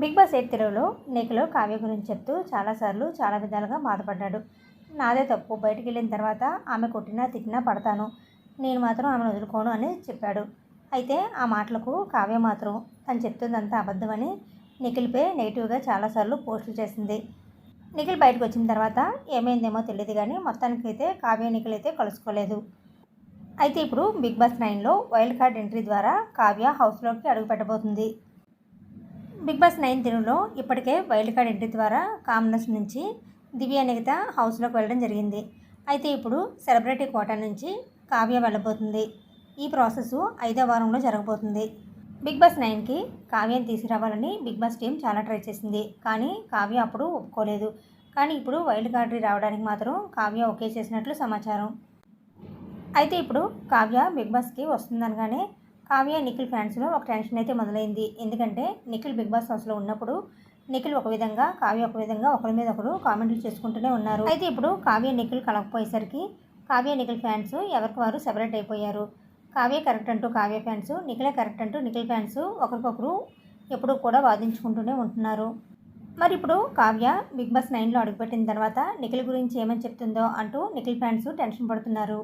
Big boss eight తెలుగులో నిఖిల్ కావ్య గురించి చెప్తూ చాలాసార్లు చాలా విధాలుగా బాధపడ్డాడు. నాదే తప్పు. బయటికి వెళ్ళిన తర్వాత ఆమె కొట్టినా తిట్టినా పడతాను. నేను మాత్రం ఆమెను వదులుకోను అని చెప్పాడు. అయితే ఆ మాటలకు కావ్య మాత్రం తను చెప్తుందంతా అబద్ధమని నిఖిల్పై నెగిటివ్గా చాలాసార్లు పోస్టులు చేసింది. నిఖిల్ బయటకు వచ్చిన తర్వాత ఏమైందేమో తెలియదు కానీ మొత్తానికైతే కావ్య నిఖిల్ అయితే కలుసుకోలేదు. అయితే ఇప్పుడు బిగ్ బాస్ నైన్లో వైల్డ్ కార్డ్ ఎంట్రీ ద్వారా కావ్య హౌస్లోకి అడుగు పెట్టబోతుంది. బిగ్ బాస్ నైన్ తెలుగులో ఇప్పటికే వైల్డ్ కార్డ్ ఎంట్రీ ద్వారా కామనర్స్ నుంచి దివ్య నిగత హౌస్లోకి వెళ్ళడం జరిగింది. అయితే ఇప్పుడు సెలబ్రిటీ కోటా నుంచి కావ్య వెళ్ళబోతుంది. ఈ ప్రాసెస్ ఐదో వారంలో జరగబోతుంది. బిగ్ బాస్ నైన్కి కావ్యని తీసుకురావాలని బిగ్ బాస్ టీం చాలా ట్రై చేసింది. కానీ కావ్య అప్పుడు ఒప్పుకోలేదు. కానీ ఇప్పుడు వైల్డ్ కార్డ్ రావడానికి మాత్రం కావ్య ఓకే చేసినట్లు సమాచారం. అయితే ఇప్పుడు కావ్య బిగ్ బాస్కి వస్తుందనగానే కావ్య నిఖిల్ ఫ్యాన్స్లో ఒక టెన్షన్ అయితే మొదలైంది. ఎందుకంటే నిఖిల్ బిగ్ బాస్ హౌస్లో ఉన్నప్పుడు నిఖిల్ ఒక విధంగా కావ్య ఒక విధంగా ఒకరి మీద ఒకరు కామెంట్లు చేసుకుంటూనే ఉన్నారు. అయితే ఇప్పుడు కావ్య నిఖిల్ కలగపోయేసరికి కావ్య నిఖిల్ ఫ్యాన్స్ ఎవరికి వారు సెపరేట్ అయిపోయారు? కావ్య కరెక్ట్ అంటూ కావ్య ఫ్యాన్స్ నిఖిలే కరెక్ట్ అంటూ నిఖిల్ ఫ్యాన్స్ ఒకరికొకరు ఎప్పుడూ కూడా వాదించుకుంటూనే ఉంటున్నారు. మరి ఇప్పుడు కావ్య బిగ్ బాస్ నైన్లో అడుగుపెట్టిన తర్వాత నిఖిల్ గురించి ఏమని చెప్తుందో అంటూ నిఖిల్ ఫ్యాన్స్ టెన్షన్ పడుతున్నారు.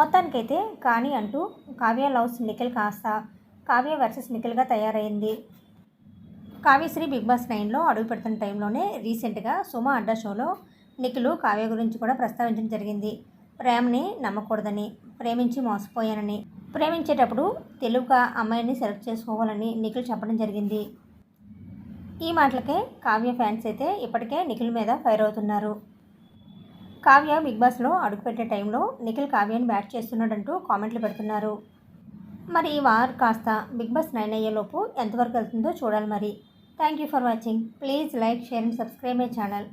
మొత్తానికైతే కానీ అంటూ కావ్య లవ్స్ నిఖిల్ కాస్త కావ్య వర్సెస్ నిఖిల్గా తయారైంది. కావ్యశ్రీ బిగ్ బాస్ నైన్లో అడుగు పెడుతున్న టైంలోనే రీసెంట్గా సుమ అడ్డా షోలో నిఖిల్ కావ్య గురించి కూడా ప్రస్తావించడం జరిగింది. ప్రేమని నమ్మకూడదని ప్రేమించి మోసపోయానని ప్రేమించేటప్పుడు తెలుగుగా అమ్మాయిని సెలెక్ట్ చేసుకోవాలని నిఖిల్ చెప్పడం జరిగింది. ఈ మాటలకే కావ్య ఫ్యాన్స్ అయితే ఇప్పటికే నిఖిల్ మీద ఫైర్ అవుతున్నారు. కావ్య బిగ్ బాస్లో అడుగుపెట్టే టైంలో నిఖిల్ కావ్యని బ్యాట్ చేస్తున్నాడంటూ కామెంట్లు పెడుతున్నారు. మరి ఈ వార్ కాస్త బిగ్ బాస్ నైన్ అయ్యేలోపు ఎంతవరకు వెళ్తుందో చూడాలి మరి. Thank you for watching. Please like share and subscribe my channel.